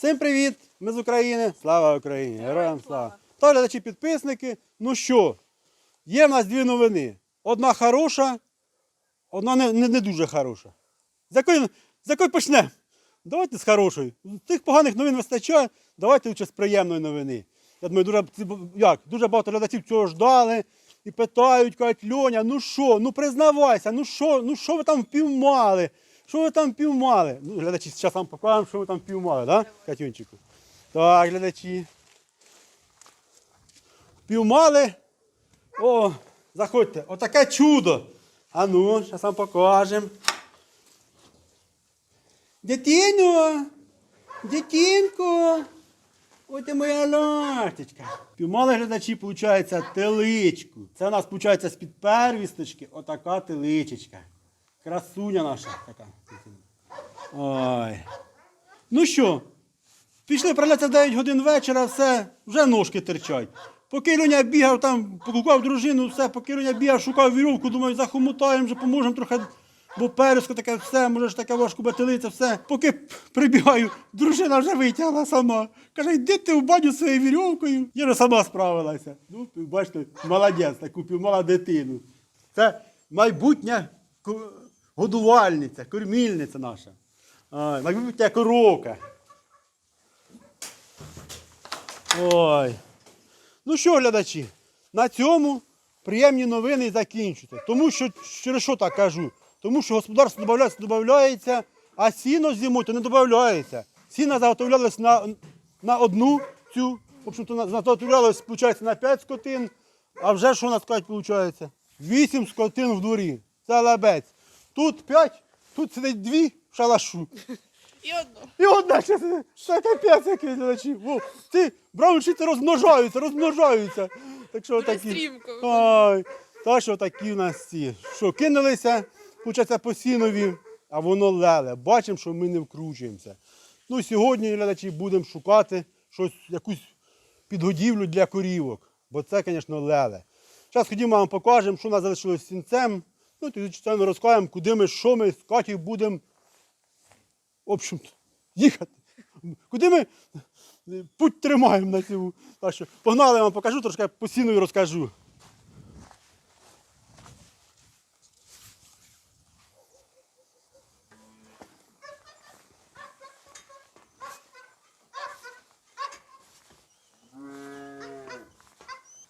Всім привіт! Ми з України. Слава Україні! Героям слава! Та глядачі підписники. Ну що, є в нас дві новини. Одна хороша, одна не, не, не дуже хороша. З якої, з якої почнемо? Давайте з хорошої. Тих поганих новин вистачає. Давайте лише з приємної новини. Я думаю, дуже, як, дуже багато глядачів цього ждали і питають, кажуть, Льоня, ну що, ну признавайся, ну що, ну що ви там впіймали? Що ви там впіймали? Ну, глядачі, зараз вам покажемо, що ви там впіймали, так, да, Катюнчику? Так, глядачі. Впіймали. О, заходьте, отаке чудо. А ну, зараз вам покажемо. Дитино, дитинко, ой ти моя ласточка. Піймали глядачі, виходить, теличку. Це у нас, виходить, з-під первісточки отака теличечка. Красуня наша така. Ой. Ну що, пішли прилетіти 9 годин вечора, все, вже ножки терчать. Поки Люня бігав там, покукав дружину, все, поки Люня бігав, шукав вірьовку, думаю, захомутаємо, вже поможемо трохи, бо переска таке, все, може ж таке важко бателиця, все. Поки прибігаю, дружина вже витягла сама. Каже, йди ти в баню своєю вірьовкою. Я вже сама справилася. Ну, бачите, молодець, таку піймала дитину. Це майбутня ко- годувальниця, кормільниця наша. Майбутня коровка. Ой. Ну що, глядачі, на цьому приємні новини закінчуються. Тому що, через що так кажу? Тому що господарство додається, додається, а сіно зимою то не додається. Сіно заготовлялось на, на одну цю, в общем-то, заготовлялось, виходить, на 5 скотин, а вже що у нас кажуть, виходить? 8 скотин в дворі. Це лебець. Тут 5, тут сидить 2 в шалашу. І одну. І одна ще сидить. Це капець який глядачі. Во, Ці брауншіти розмножаються, розмножаються. Так що Дуже такі. стрімко. Ой, та що такі в нас ці. Що кинулися, получаться по сінові, а воно леле. Бачимо, що ми не вкручуємося. Ну, сьогодні, глядачі, будемо шукати щось, якусь підгодівлю для корівок. Бо це, звісно, леле. Зараз ходімо вам покажемо, що у нас залишилось з сінцем. Ну, тоді звичайно розкажемо, куди ми, що ми з Катю будемо в общем, їхати. Куди ми путь тримаємо на цьому. Так що погнали я вам покажу, трошки по сінові розкажу.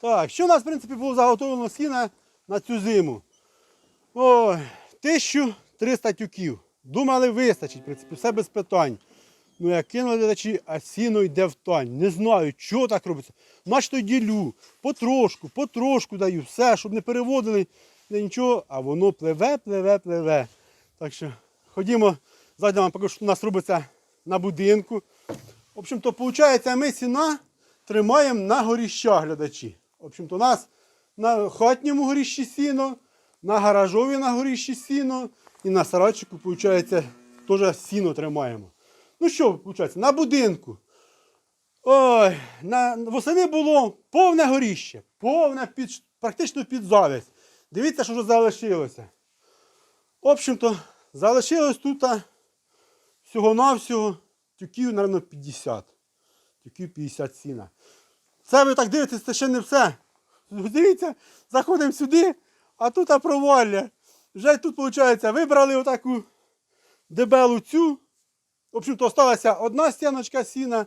Так, що у нас, в принципі, було заготовлено сіна на цю зиму? Ой, 1300 тюків. Думали, вистачить, в принципі, все без питань. Ну, як кинули глядачі, а сіно йде в тань. Не знаю, чого так робиться. Наче ділю, потрошку, потрошку даю, все, щоб не переводили нічого, а воно пливе, пливе, пливе. Так що ходімо, зайдемо покажу, що у нас робиться на будинку. В общем-то, виходить, ми сіна тримаємо на горіщах глядачі. В общем-то, у нас на хатньому горіщі сіно, на гаражові на горіщі сіно і на сарайчику, виходить, теж сіно тримаємо. Ну що, виходить, на будинку. Ой, на, восени було повне горіще, повне під, практично під завязь. Дивіться, що вже залишилося. В общем-то, залишилось тут всього-навсього тюків, мабуть, 50. Тюків 50 сіна. Це ви так дивитесь, це ще не все. Дивіться, заходимо сюди, а тут а провалля. Вже тут, виходить, вибрали отаку дебелу цю. В общем-то, осталася одна стіночка сіна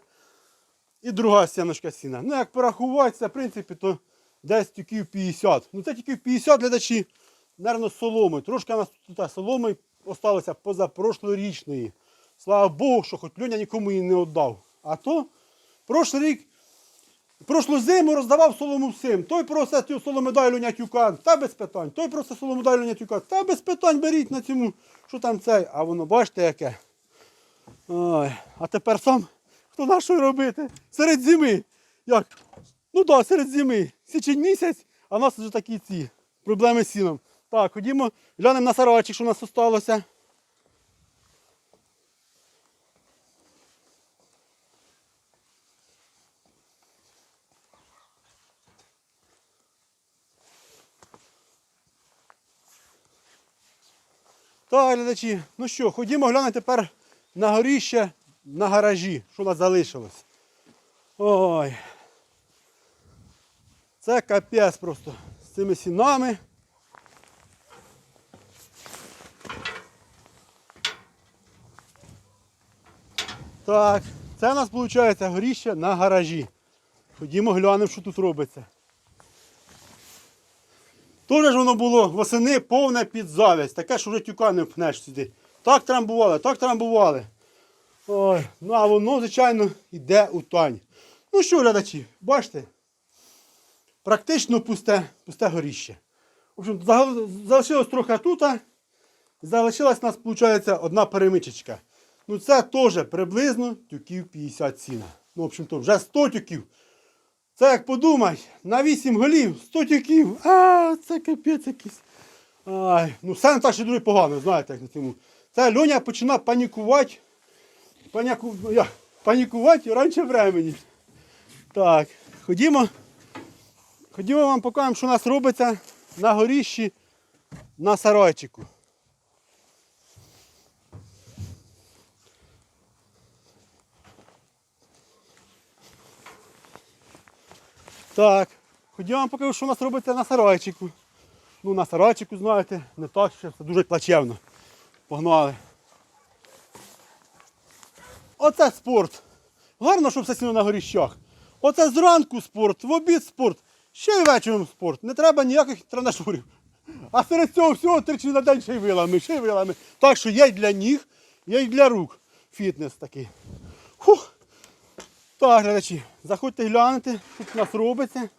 і друга стіночка сіна. Ну, як порахуватися, в принципі, то десь тюків 50. Ну, це тільки 50 глядачі, мабуть, соломи. Трошки у нас тут соломи осталося позапрошлорічної. Слава Богу, що хоч Льоня нікому її не віддав. А то прошлий рік, прошлу зиму роздавав солому всім. Той цю солому дай та без питань. Той просить Льоня тюка, та без питань беріть на цьому, що там цей. А воно бачите яке. Ой, а тепер сам хто на що робити? Серед зими. Як? Ну так, да, серед зими. Січень місяць, а в нас вже такі ці проблеми з сіном. Так, ходімо, глянемо на сарайчик, що у нас залишилося. Так, глядачі, ну що, ходімо глянемо тепер на горіще на гаражі, що у нас залишилось. Ой. Це капець просто з цими сінами. Так, це у нас виходить горіще на гаражі. Ходімо глянемо, що тут робиться. Тоже ж воно було восени повне під завість. Таке, що вже тюка не впнеш сюди. Так трамбували, так трамбували. Ой, ну а воно, звичайно, йде у тань. Ну що, глядачі, бачите? Практично пусте, пусте горіще. В общем, залишилось трохи тут. Залишилась у нас, виходить, одна перемичечка. Ну це теж приблизно тюків 50 сіна. Ну, в общем-то, вже 100 тюків. Це як подумай, на 8 голів 100 тюків. А, це капець якийсь. Ай, ну не так, що дуже погано, знаєте, як на цьому. Це Льоня починав панікувати. Паняку... я, панікувати раніше времени. Так, ходімо. Ходімо вам покажемо, що у нас робиться на горіщі на сарайчику. Так, ходімо вам покажу, що у нас робиться на сарайчику. Ну, на сарайчику, знаєте, не так, що все дуже плачевно. Погнали. Оце спорт. Гарно, щоб все сіно на горіщах. Оце зранку спорт, в обід спорт, ще й вечором спорт. Не треба ніяких тренажерів. А серед цього всього тричі на день ще й вилами, ще й вилами. Так що є й для ніг, є й для рук. Фітнес такий. Фух. Так, глядачі, заходьте глянути, що у нас робиться.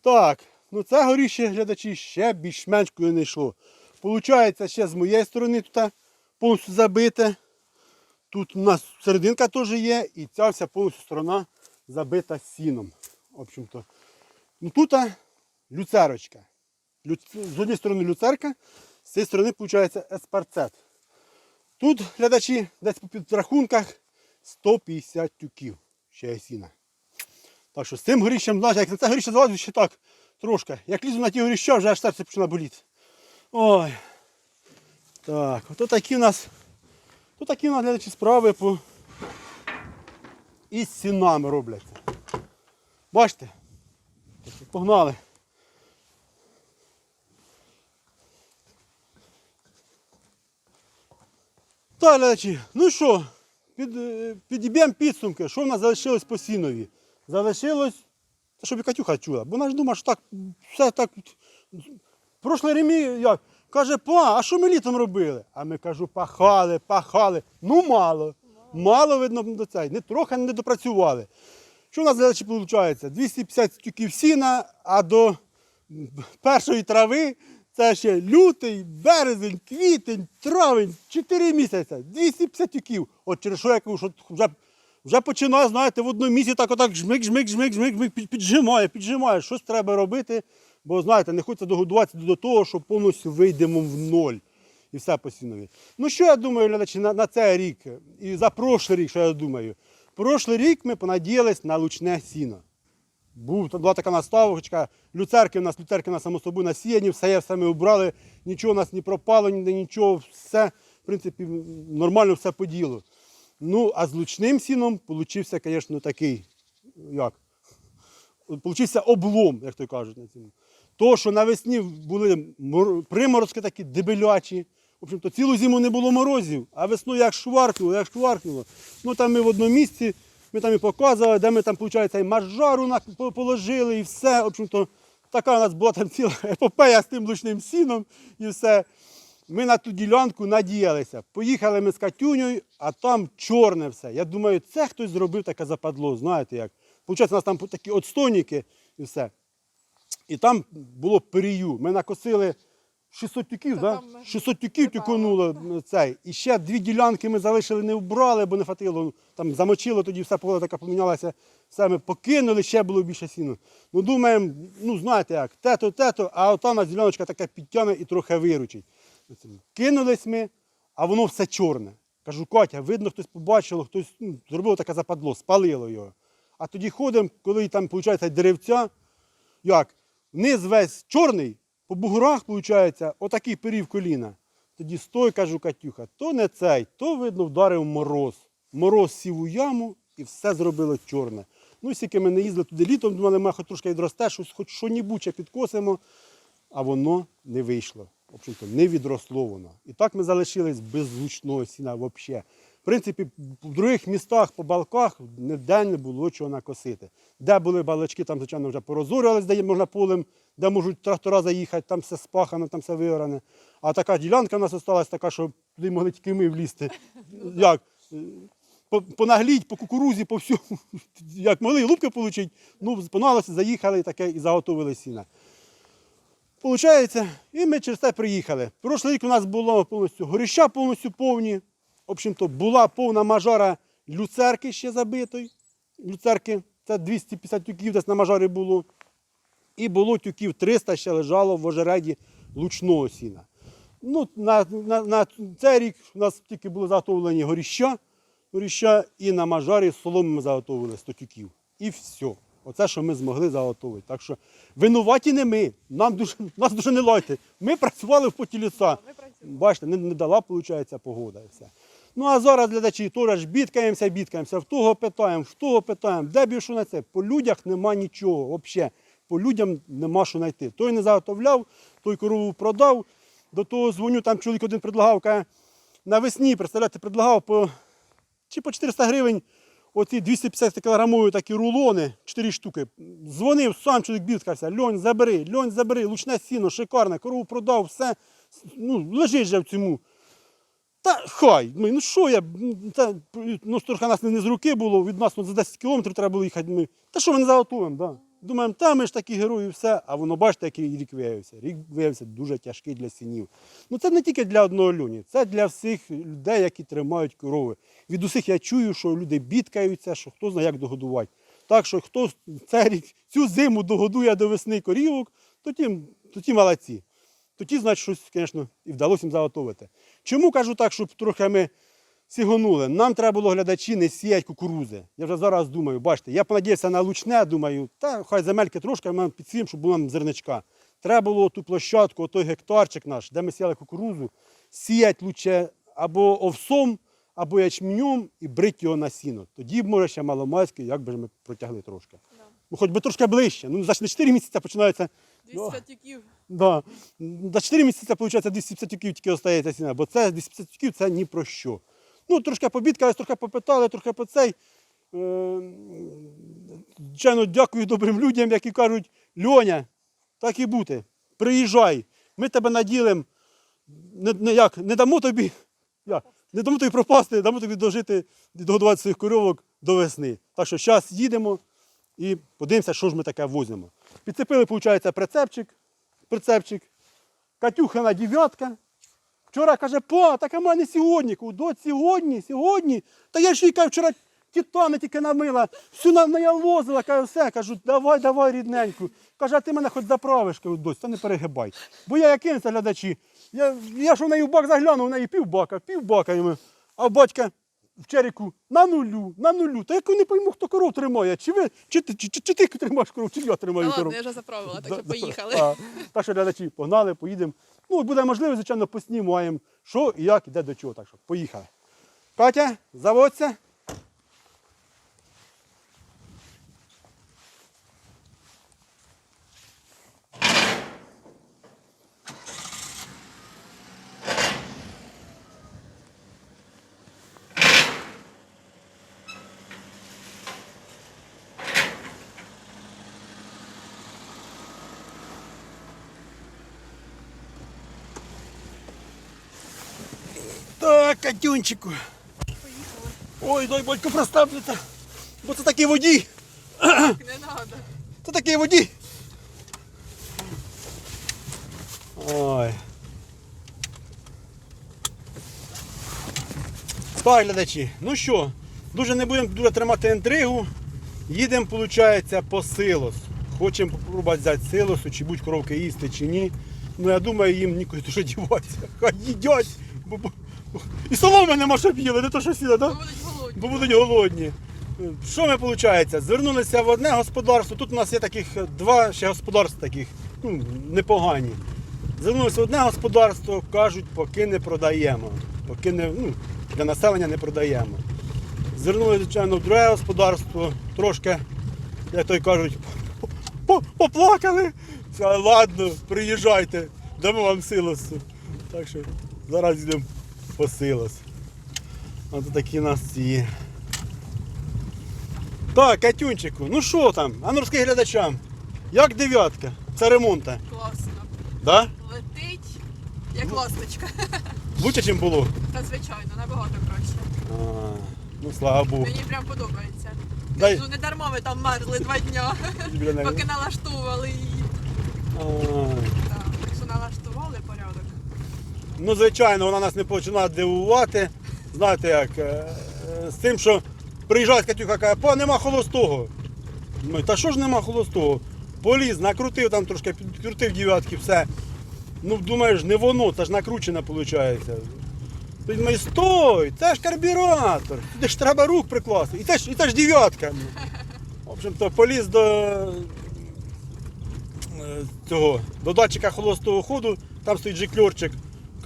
Так, ну це горіще, глядачі, ще більш-менш не йшло. Получається, ще з моєї сторони тут повністю забите. Тут у нас серединка теж є, і ця вся повністю сторона забита сіном. В общем-то. Ну тут люцерочка. Люц... З однієї сторони люцерка, з цієї сторони, виходить, еспарцет. Тут, глядачі, десь по підрахунках 150 тюків ще сіна. Так що з цим горіщем, знаєте, як на це горіще залазить, ще так трошки. Як лізу на ті горіща, вже аж серце починає боліти. Ой. Так, ото такі у нас. Тут такі у нас глядачі справи по із сінами робляться. Бачите? Погнали. Так, глядачі, ну що, під, е, підіб'ємо підсумки, що в нас залишилось по сінові. Залишилось, щоб і Катюха чула, бо вона ж думає, що так, все так. Прошлий ремі, як, каже, па, а що ми літом робили? А ми кажу, пахали, пахали. Ну мало. Мало, видно, до цей. Не трохи не допрацювали. Що в нас глядачі виходить? 250 тюків сіна, а до першої трави це ще лютий, березень, квітень, травень, 4 місяці, 250 тюків. От через що я кажу, що вже, вже починає, знаєте, в одному місці так отак жмик, жмик, жмик, жмик, жмик, піджимає, піджимає. Щось треба робити, бо знаєте, не хочеться догодуватися до того, що повністю вийдемо в ноль. І все по сінові. Ну що я думаю, глядачі, на, на цей рік і за прошлий рік, що я думаю. Прошлий рік ми понадіялись на лучне сіно. Була така наставочка, люцерки в нас, люцерки на само собою насіяні, все є, все ми обрали, нічого у нас не пропало, ніде нічого, все, в принципі, нормально все по ділу. Ну, а з лучним сіном получився, звісно, такий, як? Получився облом, як то кажуть на цьому. То, що навесні були приморозки такі дебелячі. В общем-то, цілу зиму не було морозів, а весною як шваркнуло, як шваркнуло. Ну там ми в одному місці, ми там і показували, де ми там, виходить, і маржару положили і все. В общем-то, така у нас була там ціла епопея з тим лучним сіном і все. Ми на ту ділянку надіялися. Поїхали ми з Катюнею, а там чорне все. Я думаю, це хтось зробив таке западло, знаєте як. Получається, у нас там такі отстойники і все. І там було перію. Ми накосили 600 тюків, да? там 600 тюків припало. тюконуло цей. І ще дві ділянки ми залишили, не вбрали, бо не хватило. Там замочило, тоді все погода така помінялася. Все ми покинули, ще було більше сіну. Ну думаємо, ну знаєте як, те-то, те-то, а ота нас діляночка така підтягне і трохи виручить. Кинулись ми, а воно все чорне. Кажу, Катя, видно, хтось побачило, хтось ну, зробив таке западло, спалило його. А тоді ходимо, коли там, виходить, деревця, як? Низ весь чорний, по буграх, виходить, отакий перів коліна. Тоді стой, кажу, Катюха, то не цей, то, видно, вдарив мороз. Мороз сів у яму і все зробило чорне. Ну, скільки ми не їздили туди літом, думали, ми хоч трошки відросте, щось хоч що-небудь підкосимо, а воно не вийшло. В общем-то, не відросло воно. І так ми залишились без звучного сіна взагалі. Принципі, в других містах по балках ніде не було чого накосити. Де були балачки, там, звичайно, вже порозорювались, де можна полем, де можуть трактора заїхати, там все спахано, там все виоране. А така ділянка в нас залишилась така, що туди могли тільки ми влізти. Як? По- Понагліть, по кукурузі, по всьому. Як могли лупки отримати, ну, споналися, заїхали і таке і заготовили сіна. Получається, і ми через це приїхали. Прошлий рік у нас було повністю горіща повністю повні. В общем-то, була повна мажора люцерки ще забитої. Люцерки, це 250 тюків десь на мажорі було. І було тюків 300 ще лежало в ожереді лучного сіна. Ну, на, на, на цей рік у нас тільки були заготовлені горіща, горіща і на мажарі соломи ми заготовили 100 тюків. І все. Оце, що ми змогли заготовити. Так що винуваті не ми. Нам дуже, нас дуже не лайте. Ми працювали в поті ліса. Бачите, не, не дала, виходить, погода і все. Ну а зараз глядачі теж бідкаємося, бідкаємося, в того питаємо, в того питаємо, де більше на це? По людях нема нічого взагалі. По людям нема що знайти. Той не заготовляв, той корову продав. До того дзвоню, там чоловік один предлагав, каже, навесні, представляєте, предлагав по, чи по 400 гривень оці 250 кілограмові такі рулони, 4 штуки. Дзвонив, сам чоловік бідкався, льонь, забери, льонь, забери, лучне сіно, шикарне, корову продав, все, ну, лежить же в цьому. Та хай, ну що я, та, ну трохи нас не, не з руки було, від нас ну, за 10 кілометрів треба було їхати. Ми, та що ми не заготуємо, да. Думаємо, та ми ж такі герої, все, а воно бачите, який рік виявився. Рік виявився дуже тяжкий для сінів. Ну це не тільки для одного льоні, це для всіх людей, які тримають корови. Від усіх я чую, що люди бідкаються, що хто знає, як догодувати. Так що хто цей рік, цю зиму догодує до весни корівок, то ті, то ті молодці. Тоді, значить, щось, звісно, і вдалося їм заготовити. Чому кажу так, щоб трохи ми сігонули? Нам треба було глядачі не сіяти кукурузи. Я вже зараз думаю, бачите, я понадіявся на лучне, думаю, та хай земельки трошки, ми підсіємо, щоб була нам зерничка. Треба було ту площадку, той гектарчик наш, де ми сіяли кукурузу, сіяти лучше або овсом, або ячменем і брити його на сіно. Тоді б, може, ще маломайський, як би ж ми протягли трошки. Ну, хоч би трошки ближче. Ну, за 4 місяці починається 200 тюків. Да. За 4 місяці, виходить, 250 тюків тільки остається ціна, бо це 250 тюків це ні про що. Ну, трошки побідкали, трохи попитали, трохи по цей. Е, Звичайно, дякую добрим людям, які кажуть, Льоня, так і бути, приїжджай, ми тебе наділимо, не, не, як, не дамо тобі, як, не дамо тобі пропасти, дамо тобі дожити, догодувати своїх коровок до весни. Так що зараз їдемо і подивимося, що ж ми таке возимо. Підцепили, виходить, прицепчик, прицепчик, Катюхина дев'ятка. Вчора каже, па, так а мене сьогодні. Кажу, до сьогодні, сьогодні. Та я ж їй кажу, вчора тітани тільки намила, всю на, наявозила, кажу, все, кажу, давай, давай, рідненьку. Каже, а ти мене хоч заправиш, кажу, дось, та не перегибай. Бо я яким глядачі. Я, я ж в неї в бак заглянув, в неї півбака, півбака йому. А батька в черіку на нулю, на нулю. Та я не пойму, хто коров тримає. Чи ви, чи, ти- чи, чи, чи ти тримаєш коров, чи я тримаю коров. ладно, я вже заправила, так що Да, поїхали. Так що глядачі, погнали, поїдемо. Ну, буде можливо, звичайно, поснімаємо, що і як, і де до чого. Так що поїхали. Катя, заводься. Катюнчику. Ой, дай батько проставлюся. Бо це такий водій. Не треба. Це такий водій. Ой. Так, глядачі, ну що, дуже не будемо дуже тримати інтригу. Їдемо, виходить, по силос. Хочемо попробувати взяти силосу, чи будь коровки їсти, чи ні. Ну я думаю, їм нікуди дуже діватися. Хай їдять. І соломи нема, щоб їли, не то що сіли, так? Бо будуть голодні. Що ми виходить? Звернулися в одне господарство. Тут у нас є таких два ще господарства таких, ну, непогані. Звернулося одне господарство, кажуть, поки не продаємо. Поки не, ну, для населення не продаємо. Звернулося, звичайно, в друге господарство, трошки, як то й кажуть, поплакали. Ладно, приїжджайте, дамо вам силосу. Так що зараз йдемо по силос. Ось такі у нас є. Так, Катюнчику, ну що там? А ну розкажи глядачам. Як дев'ятка? Це ремонта. Класно. Да? Летить, як ласточка. Лучше, чим було. Та звичайно, набагато краще. А, ну слава Богу. Мені прям подобається. Дай- Ну не дарма ми там мерзли два дня, поки налаштовували її. А, Так, так що налаштували порядок. Ну, звичайно, вона нас не починає дивувати. Знаєте як, е, з тим, що приїжджає Катюха, каже, па, нема холостого. Ну, та що ж нема холостого? Поліз, накрутив там трошки, підкрутив дев'ятки, все. Ну, думаєш, не воно, це ж накручено виходить. Ти думаєш, стой, це ж карбюратор, туди ж треба рук прикласти. І це ж, і це ж дев'ятка. В общем-то, поліз до е, цього, до датчика холостого ходу, там стоїть жикльорчик,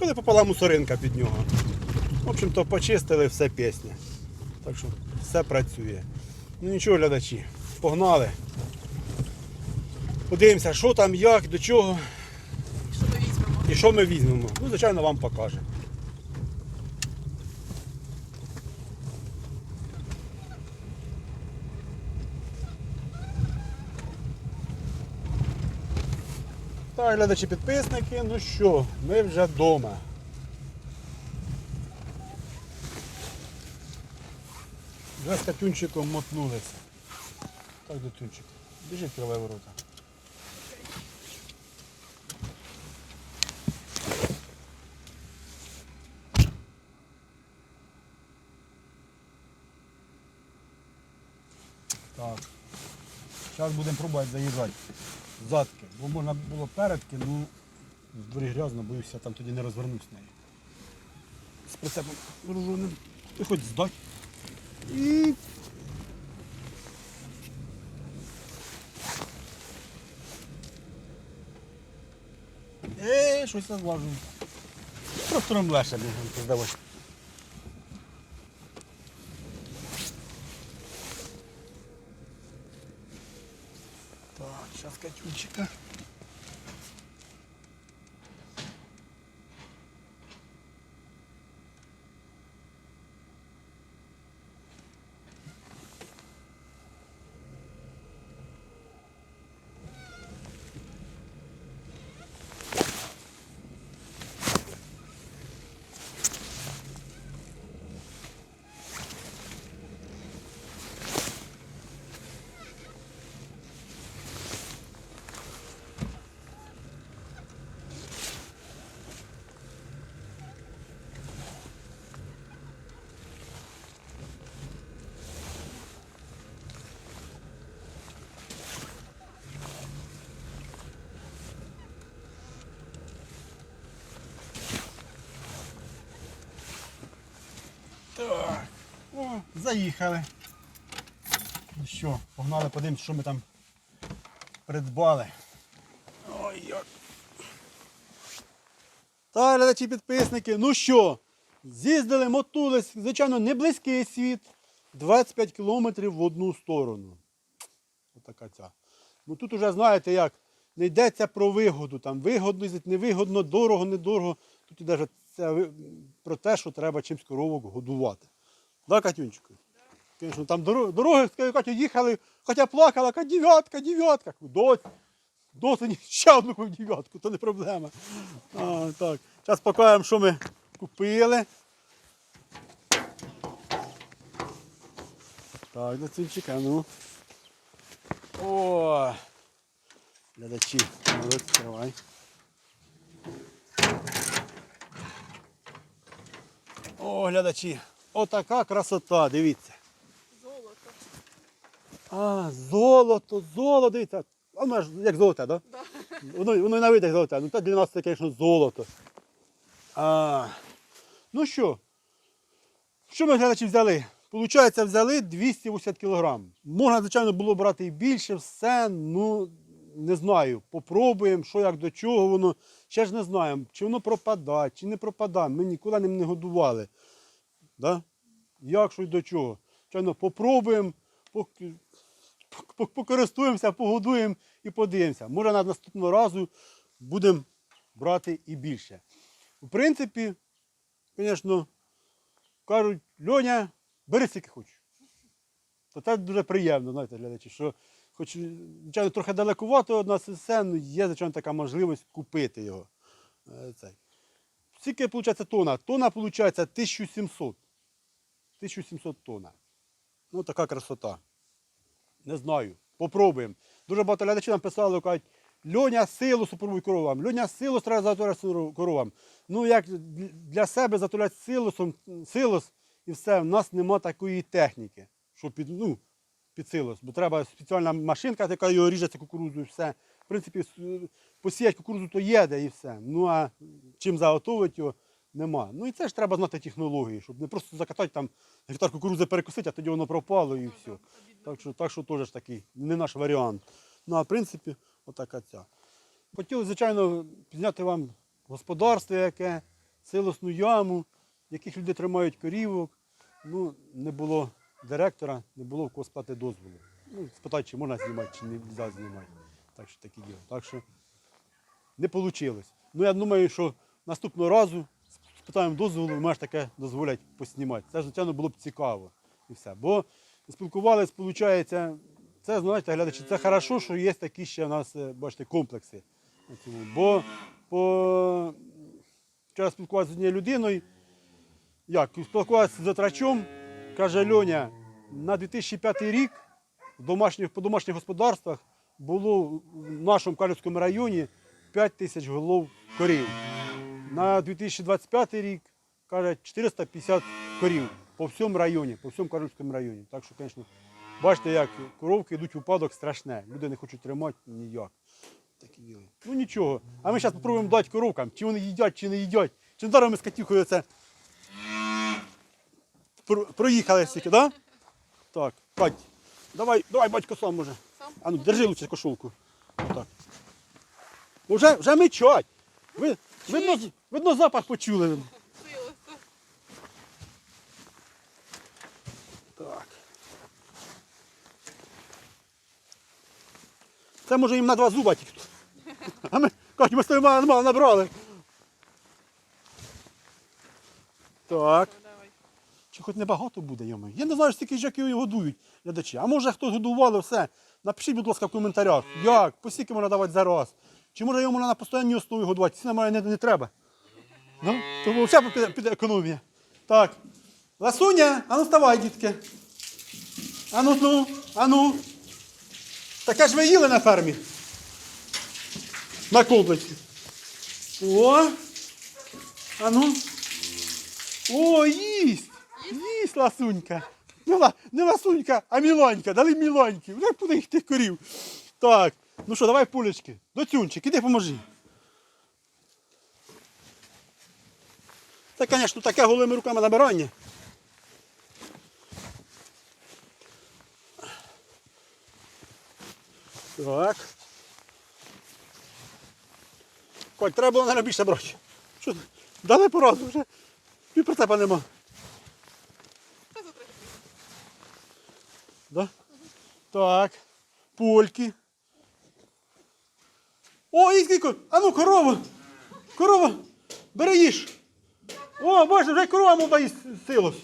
коли попала мусоринка під нього. В общем-то, почистили все пісня. Так що все працює. Ну нічого, глядачі, погнали. Подивимося, що там, як, до чого Що ми візьмемо? і що ми візьмемо. Ну, звичайно, вам покажемо. Так, глядачі підписники, ну що, ми вже вдома. Вже з Катюнчиком мотнулися. Так, Датюнчик, біжи відкривай ворота. Так. Зараз будемо пробувати заїжджати. Задки. Бо можна було передки, ну в дворі грязно, боюся, там тоді не розвернусь нею. З прицепом груженим. Ти хоч здать. І. Е, щось я зважу. Трактором легше, блін, здавати. Так, сейчас заїхали. Ну що, погнали, подивимось, що ми там придбали. Ой, як. Так, глядачі підписники, ну що, з'їздили, мотулись, звичайно, не близький світ. 25 кілометрів в одну сторону. Отака ця. Ну тут уже знаєте як, не йдеться про вигоду, там вигодно, невигодно, дорого, недорого. Тут ви- про те, що треба чимсь коровок годувати. Да, Катюнчику? Звісно, там дороги, дороги Катю, їхали, хоча плакала, кажу, дев'ятка, дев'ятка. Дось, досить ще одну дев'ятку, то не проблема. А, так. Зараз покажемо, що ми купили. Так, Дацинчика, ну. О! Глядачі, ну, відкривай. О, глядачі, отака красота, дивіться. Золото. А, золото, золото, дивіться. А Воно ж як золоте, так? Да? Воно, воно і на вид як золоте. Ну та для нас це, звісно, золото. А, ну що? Що ми глядачі взяли? Получається, взяли 280 кг. Можна, звичайно, було брати і більше, все, ну не знаю. Попробуємо, що як до чого воно. Ще ж не знаємо, чи воно пропадає, чи не пропадає. Ми ніколи ним не годували. Да? Як що й до чого? Звичайно, попробуємо, пок- пок- покористуємося, погодуємо і подивимося. Може на наступного разу будемо брати і більше. В принципі, звісно, кажуть, Льоня, бери скільки хочеш. То це дуже приємно, знаєте, глядачі, що хоч, звичайно, трохи далекувато нас але є, звичайно, така можливість купити його. Е, Скільки, виходить, тона? Тона, виходить, 1700. 1700 тонна. Ну, така красота. Не знаю. Попробуємо. Дуже багато глядачів нам писали, кажуть, Льоня силу супровуй коровам. Льоня силу треба затуляти коровам. Ну, як для себе затуляти силосом, силос і все, в нас нема такої техніки, що під, ну, під силос. Бо треба спеціальна машинка, яка його ріжеться кукурудзу і все. В принципі, посіяти кукурудзу то є, де і все. Ну а чим заготовити його, нема. Ну і це ж треба знати технології, щоб не просто закатати там гектар кукурудзи перекусити, а тоді воно пропало і все. Так що, так що теж такий не наш варіант. Ну, а в принципі, отака ця. Хотів, звичайно, підняти вам господарство яке, силосну яму, яких люди тримають корівок. Ну, не було директора, не було в кого спати дозволу. Ну, спитати, чи можна знімати, чи не можна знімати. Так що таке діло. Так що не вийшло. Ну, я думаю, що наступного разу спитаємо дозволу, ж таке дозволять поснімати. Це, звичайно, було б цікаво. І все. Бо спілкувалися, виходить, це, знаєте, глядачі, це хорошо, що є такі ще в нас, е, бачите, комплекси. Бо по... вчора спілкувався з однією людиною, як, спілкувався з затрачом, каже Льоня, на 2005 рік в домашніх, по домашніх господарствах було в нашому Карлівському районі 5 тисяч голов корів. На 2025 рік, каже, 450 корів по всьому районі, по всьому Карлівському районі. Так що, звісно, бачите, як коровки йдуть в упадок страшне. Люди не хочуть тримати ніяк. Такі діли. Ну нічого. А ми зараз спробуємо дати коровкам, чи вони їдять, чи не їдять. Чи не даром ми з Катюхою це проїхали стільки, так? Да? Так, Кать, давай, давай, батько сам може. А ну, держи лучше кошулку. Так. Уже, вже мечать. Ви, видно, видно, запах почули. Так. Це може їм на два зуба тільки. А ми, Кать, ми тобою мало, набрали. Так. Чи хоч небагато буде йому? Я не знаю, скільки жаків його годують глядачі. А може хтось годували все. Напишіть, будь ласка, в коментарях, як, по скільки можна давати за раз. Чи може можна на постійній основі годувати? Ціна має не, не треба. Ну, тому все піде, піде економія. Так. Ласуня, а ну вставай, дітки. А ну, ну, а ну. Таке ж ви їли на фермі. На комплексі. О. А ну. О, їсть! Їсть ласунька. Не, ла, не ласунька, а мілонька. Дали мілоньки. Вже буде їх тих корів. Так. Ну що, давай пулечки. Доцюнчик, іди поможи. Це, звісно, таке голими руками набирання. Так. Коль, треба було, мабуть, більше брати. Що, дали пораду вже. І нема. Та за трохи. Да? Так. Польки. О, і скільки. А ну, корова. Корова. Бери їж. О, боже, вже корова молода їсть силос.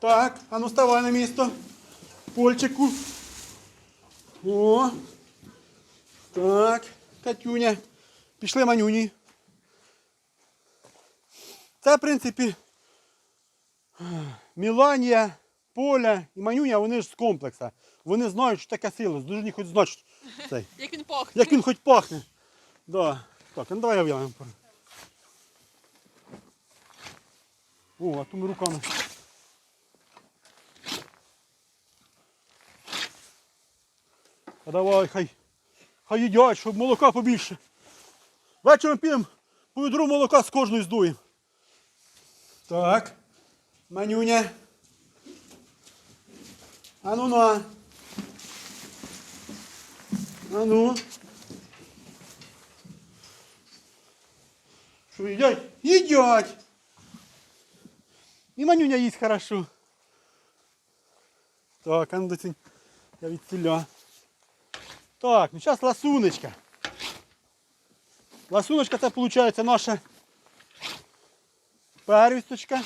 Так, а ну ставай на місто. Польчику. О. Так. Катюня. Пішли манюні. Це, в принципі, Міланія, Поля і Манюня, вони ж з комплекса. Вони знають, що таке силос. Дуже хоч знати, що цей. Як він пахне. Як він хоч пахне. Да. Так, ну давай я. О, а то ми руками. А давай, хай, хай їдять, щоб молока побільше. Вечором підемо по відру молока з кожної здуємо. Так. Манюня. А ну на. А ну. Що їдять? Їдять. І манюня їсть хорошо. Так, а ну доцінь. Я відціля. Так, ну зараз ласуночка. Ласуночка це виходить наша первісточка.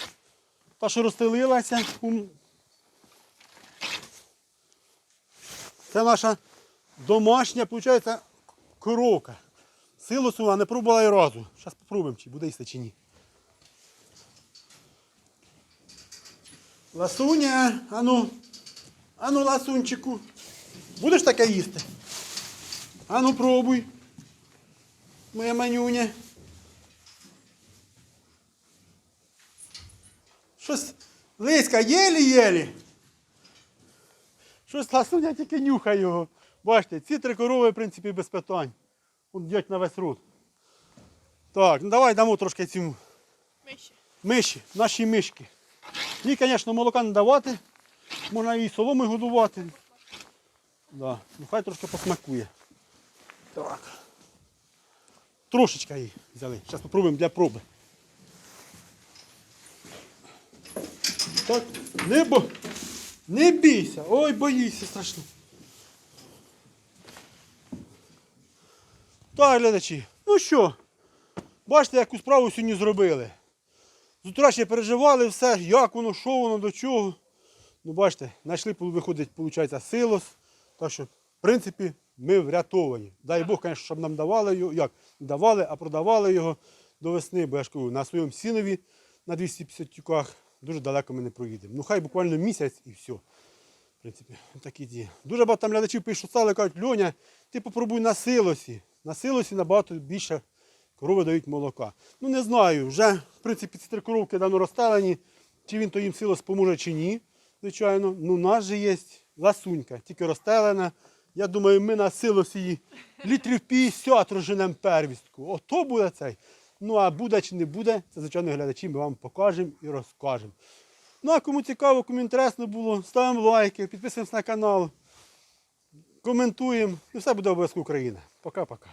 Та, що розстелилася. Ум- Це наша домашня, виходить, коровка. Силосу, а не пробувала і разу. Зараз спробуємо, чи буде їсти, чи ні. Ласуня, ану, ану, ласунчику. Будеш таке їсти? Ану, пробуй. Моя манюня. Щось лиська єлі-єлі. Щось ласуня тільки нюхає його. Бачите, ці три корови, в принципі, без питань. От дять на весь рот. Так, ну давай дамо трошки цьому. Миші. Миші, наші мишки. Їй, звісно, молока не давати. Можна її соломи годувати. Да. Ну хай трошки посмакує. Так. Трошечка її взяли. Зараз спробуємо для проби. Так, не бо. Не бійся. Ой, боїся страшно. Так, глядачі. Ну що, бачите, яку справу сьогодні зробили. З утра ще переживали все, як воно, що воно, до чого. Ну, бачите, знайшли, виходить, виходить, силос. Так що, в принципі, ми врятовані. Дай Бог, звісно, щоб нам давали його, як давали, а продавали його до весни, бо я ж кажу, на своєму сінові на 250 тюках дуже далеко ми не проїдемо. Ну, хай буквально місяць і все. В принципі, такі ті. Дуже багато там глядачів пишуть, стали, кажуть, Льоня, ти попробуй на силосі. На силосі набагато більше корови дають молока. Ну не знаю, вже в принципі ці три коровки давно розстелені, чи він то їм силос поможе, чи ні. Звичайно. Ну, у нас же є ласунька, тільки розстелена. Я думаю, ми на силосі її літрів 50 розженемо первістку. Ото буде цей. Ну а буде чи не буде, це звичайно глядачі ми вам покажемо і розкажемо. Ну а кому цікаво, кому інтересно було, ставимо лайки, підписуємося на канал, коментуємо. І все буде обов'язку Україна. Пока-пока.